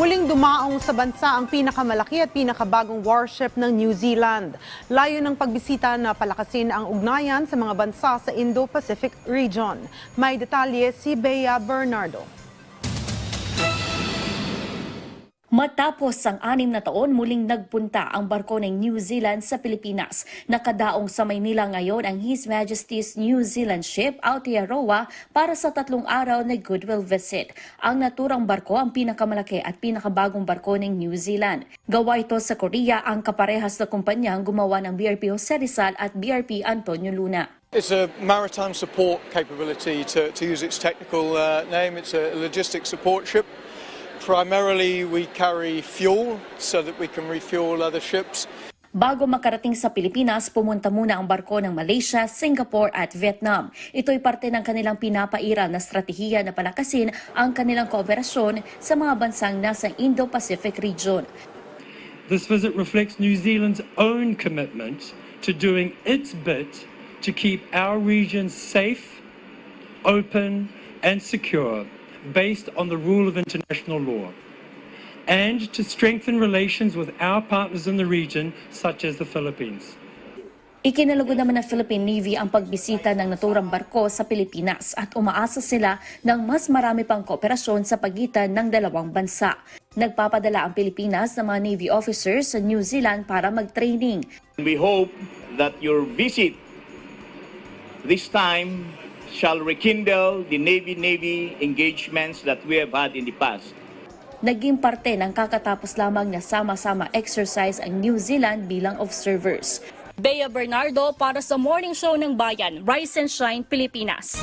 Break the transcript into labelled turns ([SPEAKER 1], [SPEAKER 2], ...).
[SPEAKER 1] Muling dumaong sa bansa ang pinakamalaki at pinakabagong warship ng New Zealand. Layo ng pagbisita na palakasin ang ugnayan sa mga bansa sa Indo-Pacific region. May detalye si Bea Bernardo.
[SPEAKER 2] Matapos ang anim na taon, muling nagpunta ang barko ng New Zealand sa Pilipinas. Nakadaong sa Maynila ngayon ang His Majesty's New Zealand ship Aotearoa para sa tatlong araw na goodwill visit. Ang naturang barko ang pinakamalaki at pinakabagong barko ng New Zealand. Gawa ito sa Korea ang kaparehas na kumpanyang gumawa ng BRP Jose Rizal at BRP Antonio Luna.
[SPEAKER 3] It's a maritime support capability to, to use its technical uh, name. It's a logistics support ship. Primarily, we carry fuel so that we can refuel other ships.
[SPEAKER 2] Bago makarating sa Pilipinas, pumunta muna ang barko ng Malaysia, Singapore at Vietnam. Ito'y parte ng kanilang pinapairal na strategiya na palakasin ang kanilang kooperasyon sa mga bansang nasa Indo-Pacific region.
[SPEAKER 4] This visit reflects New Zealand's own commitment to doing its bit to keep our region safe, open, and secure based on the rule of international law, and to strengthen relations with our partners in the region, such as the Philippines.
[SPEAKER 2] Ikinalugod naman ng Philippine Navy ang pagbisita ng naturang barko sa Pilipinas at umaasa sila ng mas marami pang kooperasyon sa pagitan ng dalawang bansa. Nagpapadala ang Pilipinas ng mga Navy officers sa New Zealand para mag-training.
[SPEAKER 5] We hope that your visit this time shall rekindle the Navy-Navy engagements that we have had in the past.
[SPEAKER 2] Naging parte ng kakatapos lamang na sama-sama exercise ang New Zealand bilang observers.
[SPEAKER 6] Bea Bernardo para sa Morning Show ng Bayan, Rise and Shine, Pilipinas.